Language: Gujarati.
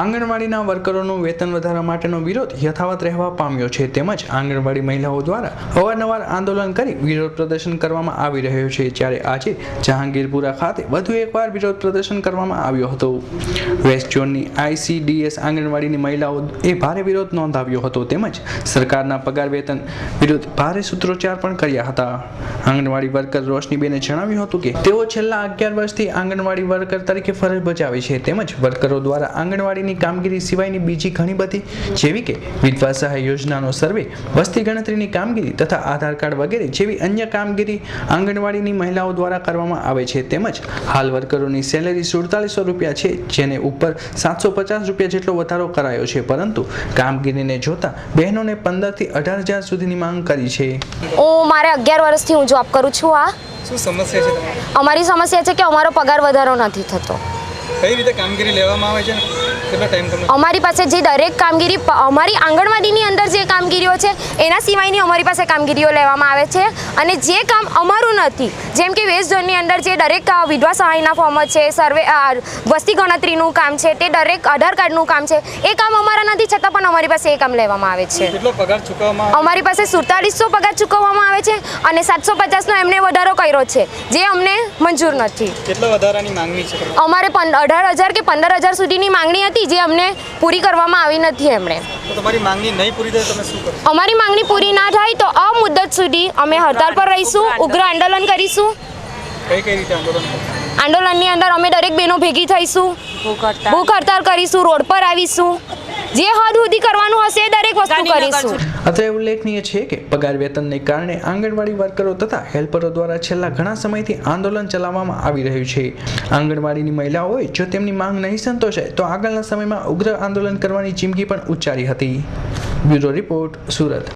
આંગણવાડીના વર્કરોનું વેતન વધારા માટેનો વિરોધ યથાવત રહેવા પામ્યો છે. તેમજ આંગણવાડી મહિલાઓ દ્વારા અવારનવાર આંદોલન કરી વિરોધ પ્રદર્શન કરવામાં આવી રહ્યો છે. જ્યારે આજે જહાંગીરપુરા ખાતે વધુ એકવાર વિરોધ પ્રદર્શન કરવામાં આવ્યો હતો. વેસ્ટ ઝોનની આઈસીડીએસ આંગણવાડીની મહિલાઓ એ ભારે વિરોધ નોંધાવ્યો હતો. તેમજ સરકારના પગાર વેતન વિરુદ્ધ ભારે સૂત્રોચ્ચાર પણ કર્યા હતા. આંગણવાડી વર્કર રોશનીબેને જણાવ્યું હતું કે તેઓ છેલ્લા અગિયાર વર્ષથી આંગણવાડી વર્કર તરીકે ફરજ બજાવે છે. તેમજ વર્કરો દ્વારા આંગણવાડીની કામગીરી સિવાયની બીજી ઘણી બધી જેવી કે વિધવા સહાય યોજનાનો સર્વે વસ્તી ગણતરીની કામગીરી તથા આધાર કાર્ડ વગેરે જેવી અન્ય કામગીરી આંગણવાડીની મહિલાઓ દ્વારા કરવામાં આવે છે. તેમજ હાલ વર્કરોની સેલેરી સુડતાલીસો રૂપિયા છે જેને ઉપર સાતસો પચાસ રૂપિયા જેટલો વધારો કરાયો છે. પરંતુ કામગીરીને જોતા બહેનોને પંદરથી અઢાર હજાર સુધીની માંગ કરી છે. હું મારે અગિયાર વર્ષથી હું જોબ કરું છું આ. શું સમસ્યા છે તમારી? અમારી સમસ્યા છે કે અમારો પગાર વધારો નથી થતો. કઈ રીતે કામગીરી લેવામાં આવે છે? અમારી પાસે જે દરેક કામગીરી અમારી આંગણવાડીની અંદર જે કામગીરીઓ છે એના સિવાયની અમારી પાસે કામગીરીઓ લેવામાં આવે છે અને જે કામ અમારું નથી જેમ કે વેસ્ટ ઝોનની અંદર જે દરેક વિધવા સહાયના ફોર્મ છે સર્વે વસ્તી ગણતરીનું કામ છે તે દરેક આધાર કાર્ડનું કામ છે એ કામ અમારા નથી છતાં પણ અમારી પાસે એ કામ લેવામાં આવે છે? અમારી પાસે સુડતાલીસો પગાર ચૂકવવામાં આવે છે અને સાતસો પચાસનો એમને વધારો કર્યો છે જે અમને મંજૂર નથી? અમારે અઢાર હજાર કે પંદર હજાર સુધીની માંગણી હતી જે અમને પૂરી કરવામાં આવી નથી એમણે. તમારી માંગણી નહીં પૂરી થાય તમે શું કરશો અમારી માંગણી પૂરી ના થાય તો અમુદત મુદ્દત સુધી અમે હડતાલ પર રહીશું ઉગ્ર આંદોલન કરીશું. કઈ કઈ રીતે આંદોલન આંદોલનની અંદર અમે દરેક બહેનો ભેગી થઈશું. ભૂખ હડતાલ કરીશું રોડ પર આવીશું. જે હદ સુધી કરવાનું હશે દરેક વસ્તુ કરીશું. અત્રે ઉલ્લેખનીય છે કે પગાર વેતનને કારણે આંગણવાડી વર્કરો તથા હેલ્પરો દ્વારા છેલ્લા ઘણા સમયથી આંદોલન ચલાવવામાં આવી રહ્યું છે. આંગણવાડીની મહિલાઓએ જો તેમની માંગ નહીં સંતોષાય તો આગળના સમયમાં ઉગ્ર આંદોલન કરવાની ચીમકી પણ ઉચ્ચારી હતી. Bureau report Surat.